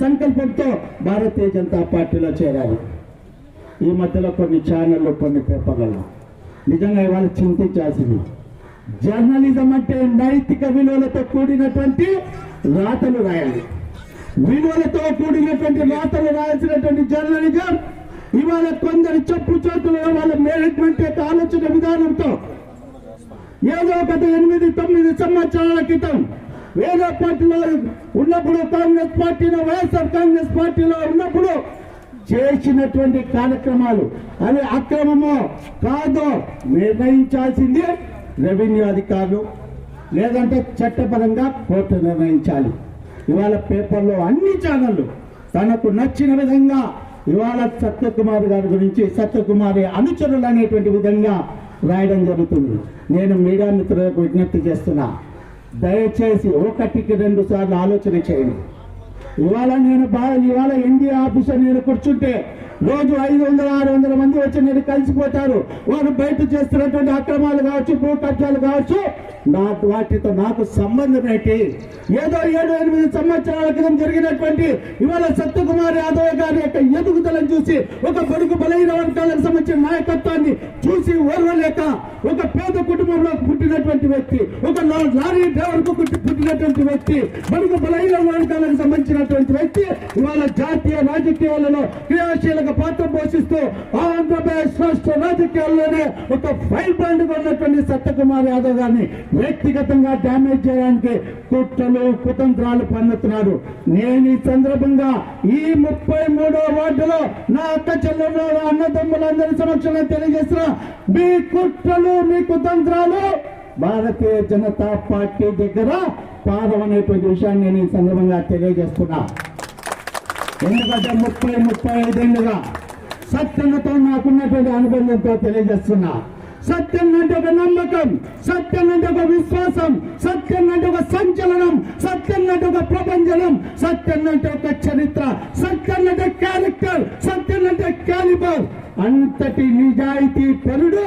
సంకల్పంతో భారతీయ జనతా పార్టీలో చేరారు. ఈ మధ్యలో కొన్ని ఛానళ్ళు కొన్ని పేపర్లలో నిజంగా ఇవాళ చింతించాల్సింది. జర్నలిజం అంటే నైతిక విలువలతో కూడినటువంటి రాతలు రాయాలి. విలువలతో కూడినటువంటి రాతలు రాయాల్సినటువంటి జర్నలిజం ఇవాళ కొందరు చెప్పు చేతులలో వాళ్ళ మేనేజ్మెంట్ యొక్క ఆలోచన విధానంతో ఏదో గత ఎనిమిది తొమ్మిది సంవత్సరాల క్రితం వేరే పార్టీలో ఉన్నప్పుడు కాంగ్రెస్ పార్టీలో వైఎస్ఆర్ కాంగ్రెస్ పార్టీలో ఉన్నప్పుడు చేసినటువంటి కార్యక్రమాలు. అవి అక్రమమో కాదో నిర్ణయించాల్సింది రెవెన్యూ అధికారులు. లేదంటే చట్టపరంగా కోర్టు నిర్ణయించాలి. ఇవాళ పేపర్లో అన్ని ఛానళ్ళు తనకు నచ్చిన విధంగా ఇవాళ సత్యకుమార్ గారి గురించి సత్యకుమారి అనుచరులు అనేటువంటి విధంగా రాయడం జరుగుతుంది. నేను మీడియా మిత్రులకు విజ్ఞప్తి చేస్తున్నా. దయచేసి ఒకటికి రెండు సార్లు ఆలోచన చేయండి. ఇవాళ నేను బాగా ఇవాళ ఎన్డీఏ ఆఫీసర్ నేను కూర్చుంటే రోజు ఐదు వందల ఆరు వందల మంది వచ్చి నేను కలిసిపోతారు. వారు బయట చేస్తున్నటువంటి అక్రమాలు కావచ్చు భూ కబ్జాలు కావచ్చు నాకు వాటితో నాకు సంబంధం ఏంటి? ఏదో ఏడు ఎనిమిది సంవత్సరాల క్రితం జరిగినటువంటి ఇవాళ సత్యకుమార్ యాదవ్ గారి యొక్క ఎదుగుదలను చూసి ఒక బడుగు బలహీన వర్గాలకు సంబంధించిన నాయకత్వాన్ని చూసి ఓర్వలేక ఒక పేద కుటుంబంలో పుట్టినటువంటి వ్యక్తి ఒక లారీ డ్రైవర్కు పుట్టినటువంటి వ్యక్తి బడుగు బలహీన వర్గాలకు సంబంధించినటువంటి వ్యక్తి ఇవాళ జాతీయ రాజకీయాలలో క్రియాశీలక పాత్ర పోషిస్తూ ఆంధ్రప్రదేశ్ రాష్ట్ర రాజకీయాల్లోనే ఒక ఫైల్ బ్రాండ్గా ఉన్నటువంటి సత్యకుమార్ యాదవ్ గారిని వ్యక్తిగతంగా డ్యామేజ్ చేయడానికి కుట్రలు కుతంత్రాలు పన్నుతున్నారు నేను ఈ సందర్భంగా ఈ ముప్పై మూడో వార్డులో నా అక్క చెల్లెలు అన్నదమ్ములందరి సమక్షంలో తెలియజేస్తున్న. మీ కుట్రలు మీ కుతంత్రాలు భారతీయ జనతా పార్టీ దగ్గర పాదం అనేటువంటి విషయాన్ని నేను ఈ సందర్భంగా తెలియజేస్తున్నా. ఎందుకంటే ముప్పై ముప్పై ఐదేళ్ళుగా సత్యన్నతో నాకున్నటువంటి అనుబంధంతో తెలియజేస్తున్నా. సత్యం అంటే ఒక నమ్మకం సత్యం అంటే ఒక విశ్వాసం సత్యం అంటే ఒక సంచలనం సత్యం అంటే ఒక ప్రపంచనం సత్యం అంటే ఒక చరిత్ర సత్యం అంటే క్యారెక్టర్ సత్యం అంటే క్యాలిబర్. అంతటి నిజాయితీ పరుడు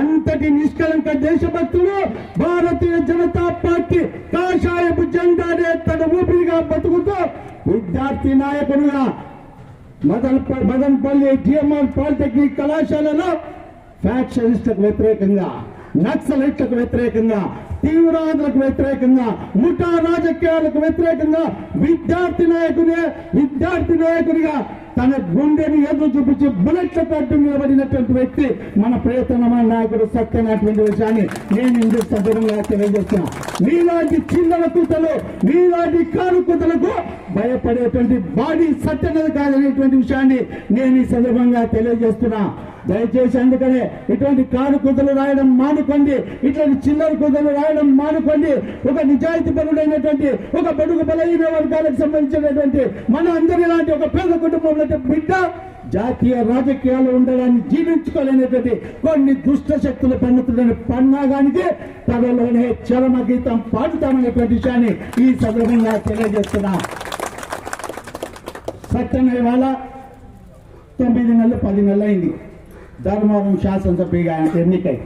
అంతటి నిష్కలంక దేశభక్తుడు భారతీయ జనతా పార్టీ కాషాయపు జెండానే తన ఊపిరిగా బతుకుతూ విద్యార్థి నాయకుడుగా మదన్ మదన్పల్లి జిఎంఆర్ పాలిటెక్నిక్ కళాశాలలో ఫ్యాక్షనిస్టులకు వ్యతిరేకంగా నక్సలైట్లకు వ్యతిరేకంగా తీవ్రవాదులకు వ్యతిరేకంగా ముఠా రాజకీయాలకు వ్యతిరేకంగా విద్యార్థి నాయకుడే విద్యార్థి నాయకుడిగా తన గుండెని ఎదురు చూపించి బుల్లెట్ల కట్టు నిలబడినటువంటి వ్యక్తి మన ప్రియతనమైన నాయకుడు సత్యనటువంటి విషయాన్ని నేను ఇందుకు సభ్యంగా తెలియజేస్తున్నా. మీలాంటి చిల్లల కూతలు మీలాంటి కారు కూతలకు భయపడేటువంటి బాడీ సత్యనది కాదనేటువంటి విషయాన్ని నేను ఈ సందర్భంగా తెలియజేస్తున్నా. దయచేసి అందుకనే ఇటువంటి కారు కుదలు రాయడం మానుకోండి ఇటువంటి చిల్లర కుదలు రాయడం మానుకోండి. ఒక నిజాయితీ పరుడైనటువంటి ఒక బడుగు బలహీన వర్గాలకు సంబంధించినటువంటి మన అందరి లాంటి ఒక పేద కుటుంబంలో బిడ్డ జాతీయ రాజకీయాలు ఉండడాన్ని జీవించుకోలేనటువంటి కొన్ని దుష్ట శక్తులు పన్నుతున్న పన్నాగానికి త్వరలోనే చరమ గీతం పాడుతామనేటువంటి విషయాన్ని ఈ సందర్భంగా తెలియజేస్తున్నా. సత్యం తొమ్మిది నెలలు పది నెలలు అయింది. धर्म शासन पेग आहे निकाय